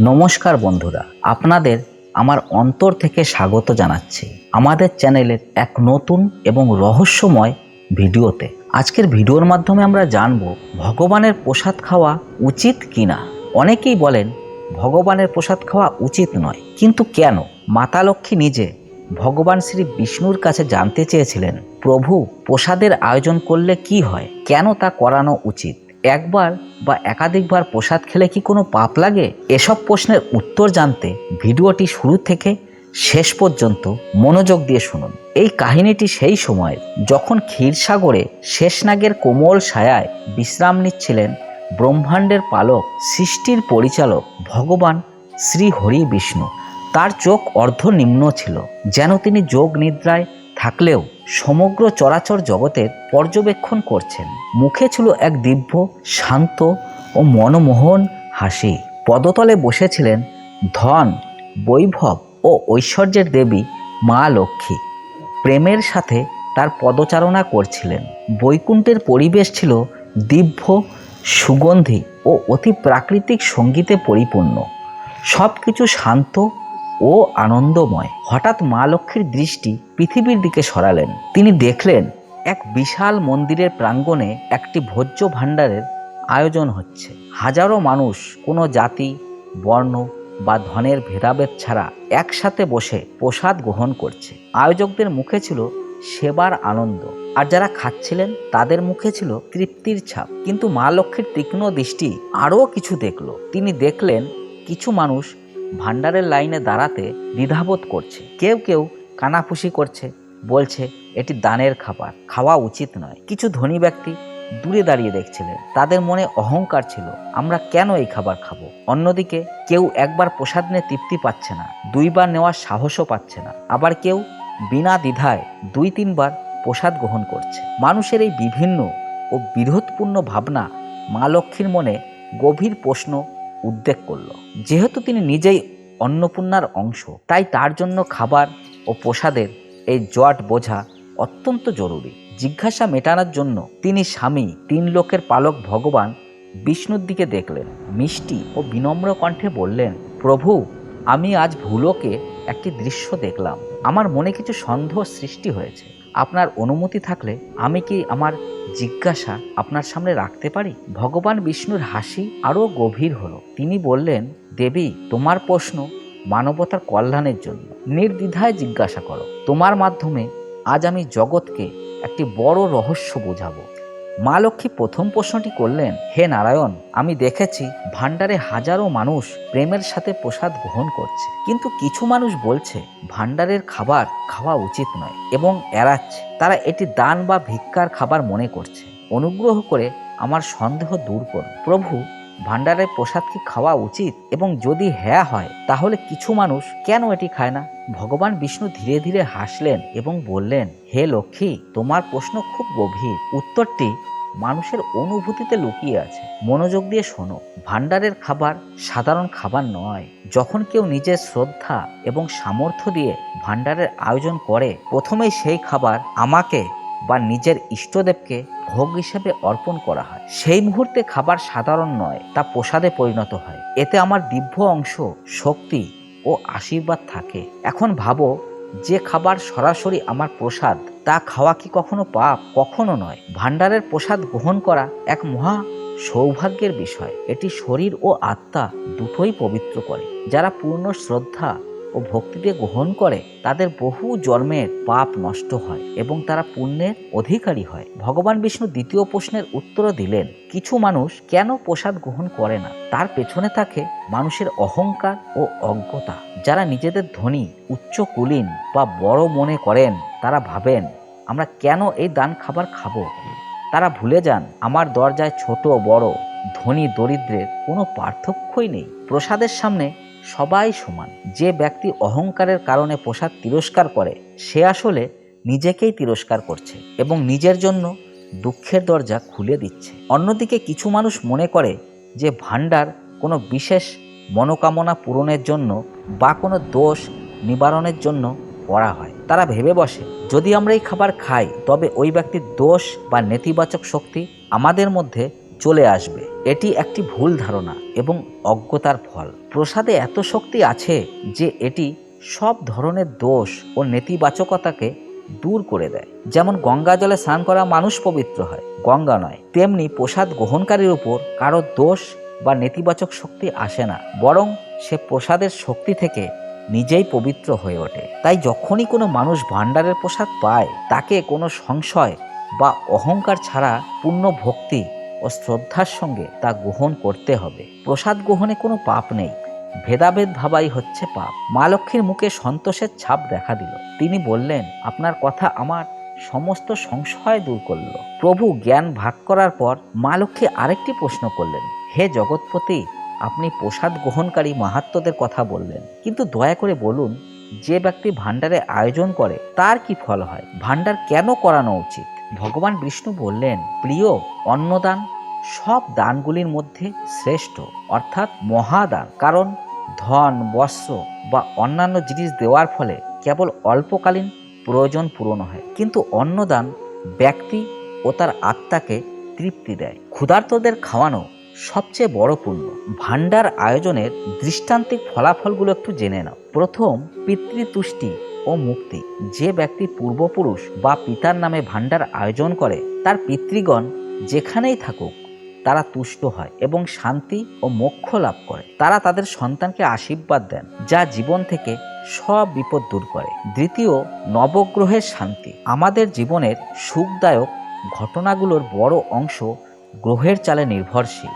নমস্কার বন্ধুরা, আপনাদের আমার অন্তর থেকে স্বাগত জানাচ্ছি আমাদের চ্যানেলের এক নতুন এবং রহস্যময় ভিডিওতে। আজকের ভিডিওর মাধ্যমে আমরা জানব ভগবানের প্রসাদ খাওয়া উচিত কিনা। অনেকেই বলেন, ভগবানের প্রসাদ খাওয়া উচিত নয়। কিন্তু কেন? মাতা লক্ষ্মী নিজে ভগবান শ্রী বিষ্ণুর কাছে জানতে চেয়েছিলেন, প্রভু, প্রসাদের আয়োজন করলে কি হয়? কেন তা করানো উচিত? একবার বা একাধিকবার প্রসাদ খেলে কি কোনো পাপ লাগে? এসব প্রশ্নের উত্তর জানতে ভিডিওটি শুরু থেকে শেষ পর্যন্ত মনোযোগ দিয়ে শুনুন। এই কাহিনীটি সেই সময় যখন ক্ষীরসাগরে শেষনাগের কোমল ছায়ায় বিশ্রাম নিচ্ছিলেন ব্রহ্মাণ্ডের পালক, সৃষ্টির পরিচালক ভগবান শ্রী হরি বিষ্ণু। তার চোখ অর্ধনিম্ন ছিল, যেন তিনি যোগ নিদ্রায় থাকলেও সমগ্র চরাচর জগতের পর্যবেক্ষণ করছেন। মুখে ছিল এক দিব্য, শান্ত ও মনমোহন হাসি। পদতলে বসেছিলেন ধন, বৈভব ও ঐশ্বর্যের দেবী মা লক্ষ্মী। প্রেমের সাথে তার পদচারণা করছিলেন। বৈকুণ্ঠের পরিবেশ ছিল দিব্য, সুগন্ধি ও অতি প্রাকৃতিক সঙ্গীতে পরিপূর্ণ। সব কিছু শান্ত ও আনন্দময়। হঠাৎ মা লক্ষ্মীর দৃষ্টি পৃথিবীর দিকে সরালেন। তিনি দেখলেন, এক বিশাল মন্দিরের প্রাঙ্গণে একটি ভোজ্য ভাণ্ডারের আয়োজন হচ্ছে। হাজারো মানুষ, কোনো জাতি, বর্ণ বা ধনের ভেদাভেদ ছাড়া একসাথে বসে প্রসাদ গ্রহণ করছে। আয়োজকদের মুখে ছিল সেবার আনন্দ। আর যারা খাচ্ছিলেন, তাদের মুখে ছিল তৃপ্তির ছাপ। কিন্তু মা লক্ষ্মীর তীক্ষ্ণ দৃষ্টি আরও কিছু দেখল। তিনি দেখলেন, কিছু মানুষ ভান্ডারের লাইনে দাঁড়াতে দ্বিধাবোধ করছে। কেউ কেউ কানাফুসি করছে, বলছে, এটি দানের খাবার, খাওয়া উচিত নয়। কিছু ধনী ব্যক্তি দূরে দাঁড়িয়ে দেখছিলেন। তাদের মনে অহংকার ছিল, আমরা কেন এই খাবার খাব? অন্যদিকে কেউ একবার প্রসাদ নিয়ে তৃপ্তি পাচ্ছে না, দুইবার নেওয়ার সাহসও পাচ্ছে না। আবার কেউ বিনা দ্বিধায় দুই তিনবার প্রসাদ গ্রহণ করছে। মানুষের এই বিভিন্ন ও বিরোধপূর্ণ ভাবনা মা লক্ষ্মীর মনে গভীর প্রশ্ন উদ্বেগ করল। যেহেতু তিনি নিজেই অন্নপূর্ণার অংশ, তাই তার জন্য খাবার ও প্রসাদের এই জট বোঝা অত্যন্ত জরুরি। জিজ্ঞাসা মেটানোর জন্য তিনি স্বামী, তিন লোকের পালক ভগবান বিষ্ণুর দিকে দেখলেন। মিষ্টি ও বিনম্র কণ্ঠে বললেন, প্রভু, আমি আজ ভুলোকে একটি দৃশ্য দেখলাম। আমার মনে কিছু সন্দেহ সৃষ্টি হয়েছে। আপনার অনুমতি থাকলে আমি কি আমার জিজ্ঞাসা আপনার সামনে রাখতে পারি? ভগবান বিষ্ণুর হাসি আরও গভীর হলো। তিনি বললেন, দেবী, তোমার প্রশ্ন মানবতার কল্যাণের জন্য। নির্দ্বিধায় জিজ্ঞাসা করো। তোমার মাধ্যমে আজ আমি জগৎকে একটি বড় রহস্য বোঝাবো। মা লক্ষ্মী প্রথম প্রশ্নটি করলেন, হে নারায়ণ, আমি দেখেছি ভাণ্ডারে হাজারো মানুষ প্রেমের সাথে প্রসাদ গ্রহণ করছে। কিন্তু কিছু মানুষ বলছে ভাণ্ডারের খাবার খাওয়া উচিত নয় এবং এড়াচ্ছে। তারা এটি দান বা ভিক্ষার খাবার মনে করছে। অনুগ্রহ করে আমার সন্দেহ দূর করুন। প্রভু ভাণ্ডারের প্রসাদ কি খাওয়া উচিত? এবং যদি হ্যাঁ হয়, তাহলে কিছু মানুষ কেন এটি খায় না? ভগবান বিষ্ণু ধীরে ধীরে হাসলেন এবং বললেন, হে লক্ষ্মী, তোমার প্রশ্ন খুব গভীর। উত্তরটি মানুষের অনুভূতিতে লুকিয়ে আছে। মনোযোগ দিয়ে শোনো। ভাণ্ডারের খাবার সাধারণ খাবার নয়। যখন কেউ নিজের শ্রদ্ধা এবং সামর্থ্য দিয়ে ভাণ্ডারের আয়োজন করে, প্রথমেই সেই খাবার আমাকে বা নিজের ইষ্টদেবকে ভোগ হিসেবে অর্পণ করা হয়। সেই মুহূর্তে খাবার সাধারণ নয়, তা প্রসাদে পরিণত হয়। এতে আমার দিব্য অংশ শক্তি ও আশীর্বাদ থাকে। এখন ভাবো, যে খাবার সরাসরি আমার প্রসাদ, তা খাওয়া কি কখনো পাপ? কখনো নয়। ভাণ্ডারের প্রসাদ গ্রহণ করা এক মহা সৌভাগ্যের বিষয়। এটি শরীর ও আত্মা দুটোই পবিত্র করে। যারা পূর্ণ শ্রদ্ধা ও ভক্তিতে গ্রহণ করে, তাদের বহু জন্মের পাপ নষ্ট হয় এবং তারা পুণ্যের অধিকারী হয়। ভগবান বিষ্ণু দ্বিতীয় প্রশ্নের উত্তর দিলেন, কিছু মানুষ কেন প্রসাদ গ্রহণ করে না? তার পেছনে থাকে মানুষের অহংকার ও অজ্ঞতা। যারা নিজেদের ধনী, উচ্চ কুলীন বা বড় মনে করেন, তারা ভাবেন, আমরা কেন এই দান খাবার খাব? তারা ভুলে যান, আমার দরজায় ছোট, বড়, ধনী, দরিদ্রের কোনো পার্থক্যই নেই। প্রসাদের সামনে সবাই সমান। যে ব্যক্তি অহংকারের কারণে পোশাক তিরস্কার করে, সে আসলে নিজেকেই তিরস্কার করছে এবং নিজের জন্য দুঃখের দরজা খুলে দিচ্ছে। অন্যদিকে কিছু মানুষ মনে করে যে ভাণ্ডার কোনো বিশেষ মনোকামনা পূরণের জন্য বা কোনো দোষ নিবারণের জন্য করা হয়। তারা ভেবে বসে, যদি আমরা এই খাবার খাই, তবে ওই ব্যক্তির দোষ বা নেতিবাচক শক্তি আমাদের মধ্যে চলে আসবে। এটি একটি ভুল ধারণা এবং অজ্ঞতার ফল। প্রসাদে এত শক্তি আছে যে এটি সব ধরনের দোষ ও নেতিবাচকতাকে দূর করে দেয়। যেমন গঙ্গা জলে স্নান করা মানুষ পবিত্র হয়, গঙ্গা নয়। তেমনি প্রসাদ গ্রহণকারীর উপর কারও দোষ বা নেতিবাচক শক্তি আসে না, বরং সে প্রসাদের শক্তি থেকে নিজেই পবিত্র হয়ে ওঠে। তাই যখনই কোনো মানুষ ভাণ্ডারের প্রসাদ পায়, তাকে কোনো সংশয় বা অহংকার ছাড়া পূর্ণ ভক্তি ও শ্রদ্ধার সঙ্গে তা গ্রহণ করতে হবে। প্রসাদ গ্রহণে কোনো পাপ নেই। ভেদাভেদ ভাবাই হচ্ছে পাপ। মা লক্ষ্মীর মুখে সন্তোষের ছাপ দেখা দিল। তিনি বললেন, আপনার কথা আমার সমস্ত সংশয় দূর করল। প্রভু জ্ঞান ভাগ করার পর মা লক্ষ্মী আরেকটি প্রশ্ন করলেন, হে জগৎপতি, আপনি প্রসাদ গ্রহণকারী মাহাত্মদের কথা বললেন। কিন্তু দয়া করে বলুন, যে ব্যক্তি ভাণ্ডারে আয়োজন করে, তার কি ফল হয়? ভাণ্ডার কেন করানো উচিত? ভগবান বিষ্ণু বললেন, প্রিয়, অন্নদান সব দানগুলির মধ্যে শ্রেষ্ঠ, অর্থাৎ মহাদান। কারণ ধন, বস্ত্র বা অন্যান্য জিনিস দেওয়ার ফলে কেবল অল্পকালীন প্রয়োজন পূরণ হয়। কিন্তু অন্নদান ব্যক্তি ও তার আত্মাকে তৃপ্তি দেয়। ক্ষুধার্তদের খাওয়ানো সবচেয়ে বড় পুণ্য। ভাণ্ডার আয়োজনের দৃষ্টান্তিক ফলাফলগুলো একটু জেনে নাও। প্রথম, পিতৃতুষ্টি। ও মুক্তি। যে ব্যক্তি পূর্বপুরুষ বা পিতার নামে ভাণ্ডার আয়োজন করে, তার পিতৃগণ যেখানেই থাকুক, তারা তুষ্ট হয় এবং শান্তি ও মোক্ষ লাভ করে। তারা তাদের সন্তানকে আশীর্বাদ দেন, যা জীবন থেকে সব বিপদ দূর করে। দ্বিতীয়, নবগ্রহের শান্তি। আমাদের জীবনের সুখদায়ক ঘটনাগুলোর বড় অংশ গ্রহের চালে নির্ভরশীল।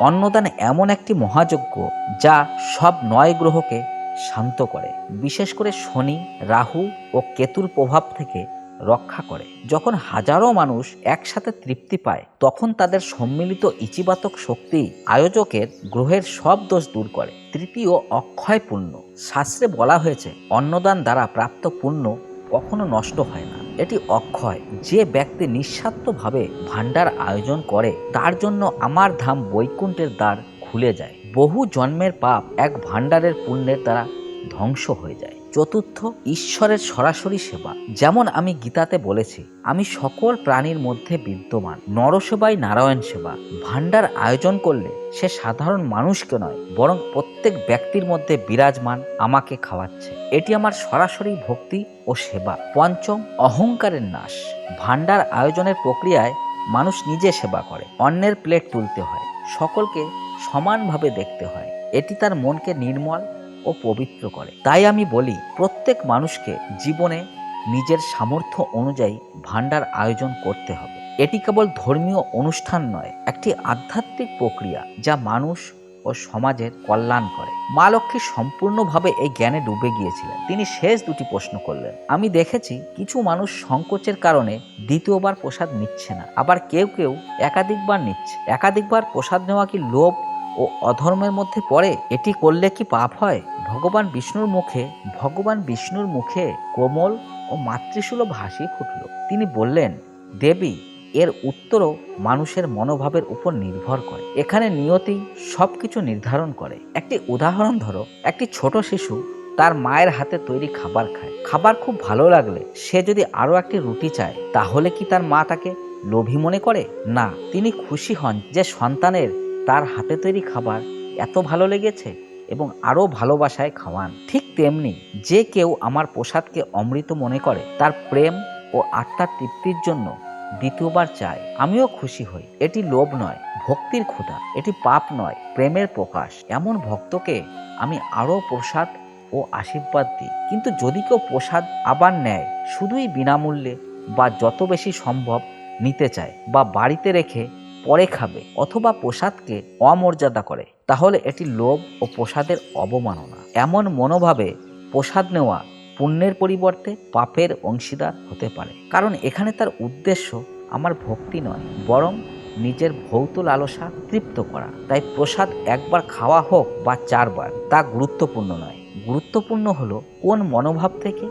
অন্নদান এমন একটি মহাযজ্ঞ, যা সব নয় গ্রহকে শান্ত করে, বিশেষ করে শনি, রাহু ও কেতুর প্রভাব থেকে রক্ষা করে। যখন হাজারো মানুষ একসাথে তৃপ্তি পায়, তখন তাদের সম্মিলিত ইচিবাতক শক্তি আয়োজকের গ্রহের সব দোষ দূর করে। তৃতীয় অক্ষয় পুণ্য শাস্ত্রে বলা হয়েছে, অন্নদান দ্বারা প্রাপ্ত পুণ্য কখনো নষ্ট হয় না। এটি অক্ষয়। যে ব্যক্তি নিঃস্বার্থভাবে ভাণ্ডার আয়োজন করে, তার জন্য আমার ধাম বৈকুণ্ঠের দ্বার খুলে যায়। বহু জন্মের পাপ এক ভাণ্ডারের পুণ্যের দ্বারা ধ্বংস হয়ে যায়। চতুর্থ, ঈশ্বরের সরাসরি সেবা। যেমন আমি গীতাতে বলেছি, আমি সকল প্রাণীর মধ্যে বিদ্যমান, নরসেবাই নারায়ণ সেবা। ভাণ্ডার আয়োজন করলে সে সাধারণ মানুষকে নয়, বরং প্রত্যেক ব্যক্তির মধ্যে বিরাজমান আমাকে খাওয়াচ্ছে। এটি আমার সরাসরি ভক্তি ও সেবা। পঞ্চম, অহংকারের নাশ। ভাণ্ডার আয়োজনের প্রক্রিয়ায় মানুষ নিজে সেবা করে, অন্যের প্লেট তুলতে হয়। সকলকে সমানভাবে দেখতে হয়। এটি তার মনকে নির্মল ও পবিত্র করে। তাই আমি বলি, প্রত্যেক মানুষকে জীবনে নিজের সামর্থ্য অনুযায়ী ভাণ্ডার আয়োজন করতে হবে। এটি কেবল ধর্মীয় অনুষ্ঠান নয়, একটি আধ্যাত্মিক প্রক্রিয়া যা মানুষ ও সমাজের কল্যাণ করে। মা লক্ষ্মী সম্পূর্ণভাবে এই জ্ঞানে ডুবে গিয়েছিলেন। তিনি শেষ দুটি প্রশ্ন করলেন। আমি দেখেছি, কিছু মানুষ সংকোচের কারণে দ্বিতীয়বার প্রসাদ নিচ্ছে না। আবার কেউ কেউ একাধিকবার নিচ্ছে। একাধিকবার প্রসাদ নেওয়া কি লোভ ও অধর্মের মধ্যে পড়ে, এটি করলে কি পাপ হয়? ভগবান বিষ্ণুর মুখে, ভগবান বিষ্ণুর মুখে কোমল ও মাতৃসুলভ হাসি ফুটল। তিনি বললেন, দেবী, এর উত্তরও মানুষের মনোভাবের উপর নির্ভর করে। এখানে নিয়তি সব কিছু নির্ধারণ করে। একটি উদাহরণ ধরো, একটি ছোট শিশু তার মায়ের হাতে তৈরি খাবার খায়। খাবার খুব ভালো লাগলে সে যদি আরও একটি রুটি চায়, তাহলে কি তার মা তাকে লোভী মনে করে? না, তিনি খুশি হন যে সন্তানের তার হাতে তৈরি খাবার এত ভালো লেগেছে এবং আরও ভালোবাসায় খাওয়ান। ঠিক তেমনি যে কেউ আমার প্রসাদকে অমৃত মনে করে, তার প্রেম ও আত্মার তৃপ্তির জন্য দ্বিতীয়বার চায়। আমিও খুশি হই। এটি লোভ নয়, ভক্তির ক্ষুধা। এটি পাপ নয়, প্রেমের প্রকাশ। এমন ভক্তকে আমি আরও প্রসাদ ও আশীর্বাদ দিই। কিন্তু যদি কেউ প্রসাদ আবার নেয়, শুধুই বিনামূল্যে বা যত বেশি সম্ভব নিতে চায় বা বাড়িতে রেখে পরে খাবে অথবা প্রসাদকে অমর্যাদা করে, তাহলে এটি লোভ ও প্রসাদের অবমাননা। এমন মনোভাবে প্রসাদ নেওয়া পুণ্যের পরিবর্তে পাপের অংশীদার হতে পারে। কারণ এখানে তার উদ্দেশ্য আমার ভক্তি নয়, বরং নিজের ভৌত লালসা তৃপ্ত করা। তাই প্রসাদ একবার খাওয়া হোক বা চারবার, তা গুরুত্বপূর্ণ নয়। গুরুত্বপূর্ণ হলো কোন মনোভাব থেকে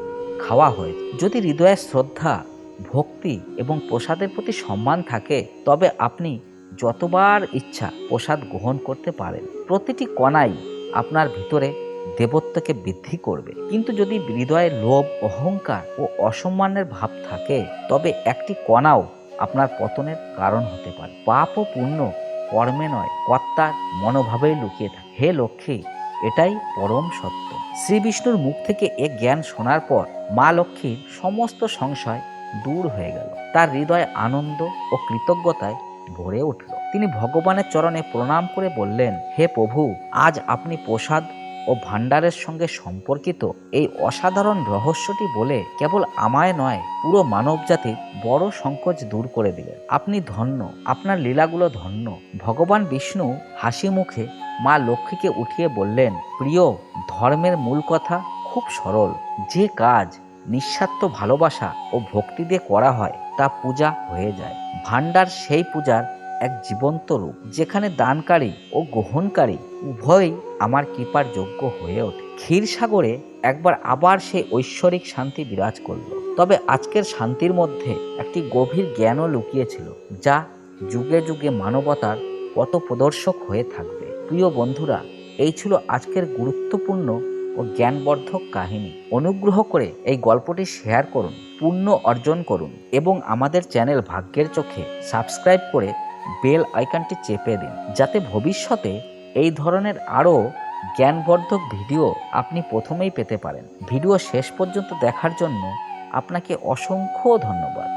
খাওয়া হয়েছে। যদি হৃদয়ের শ্রদ্ধা ভক্তি এবং প্রসাদের প্রতি সম্মান থাকে, তবে আপনি যতবার ইচ্ছা প্রসাদ গ্রহণ করতে পারেন। প্রতিটি কণাই আপনার ভিতরে দেবত্বকে বৃদ্ধি করবে। কিন্তু যদি হৃদয়ে লোভ, অহংকার ও অসম্মানের ভাব থাকে, তবে একটি কণাও আপনার পতনের কারণ হতে পারে। পাপ ও পুণ্য কর্মে নয়, কর্তার মনোভাবেই লুকিয়ে থাকে। হে লক্ষ্মী, এটাই পরম সত্য। শ্রী বিষ্ণুর মুখ থেকে এ জ্ঞান শোনার পর মা লক্ষ্মীর সমস্ত সংশয় দূর হয়ে গেল। তার হৃদয় আনন্দ ও কৃতজ্ঞতায় ভরে উঠল। তিনি ভগবানের চরণে প্রণাম করে বললেন, হে প্রভু, আজ আপনি প্রসাদ ও ভাণ্ডারের সঙ্গে সম্পর্কিত এই অসাধারণ রহস্যটি বলে কেবল আমায় নয়, পুরো মানব জাতির বড় সংকোচ দূর করে দিলেন। আপনি ধন্য, আপনার লীলাগুলো ধন্য। ভগবান বিষ্ণু হাসি মুখে মা লক্ষ্মীকে উঠিয়ে বললেন, প্রিয়, ধর্মের মূল কথা খুব সরল। যে কাজ নিঃস্বার্থ ভালোবাসা ও ভক্তি দিয়ে করা হয়, তা পূজা হয়ে যায়। ভাণ্ডার সেই পূজার এক জীবন্ত রূপ, যেখানে দানকারী ও গ্রহণকারী উভয়ই আমার কৃপার যোগ্য হয়ে ওঠে। ক্ষীর সাগরে একবার আবার সেই ঐশ্বরিক শান্তি বিরাজ করল। তবে আজকের শান্তির মধ্যে একটি গভীর জ্ঞানও লুকিয়েছিল, যা যুগে যুগে মানবতার পথ প্রদর্শক হয়ে থাকবে। প্রিয় বন্ধুরা, এই ছিল আজকের গুরুত্বপূর্ণ ও জ্ঞানবর্ধক কাহিনী। অনুগ্রহ করে এই গল্পটি শেয়ার করুন, পুণ্য অর্জন করুন এবং আমাদের চ্যানেল ভাগ্যের চোখে সাবস্ক্রাইব করে বেল আইকনটি চেপে দিন, যাতে ভবিষ্যতে এই ধরনের আরও জ্ঞানবর্ধক ভিডিও আপনি প্রথমেই পেতে পারেন। ভিডিও শেষ পর্যন্ত দেখার জন্য আপনাকে অসংখ্য ধন্যবাদ।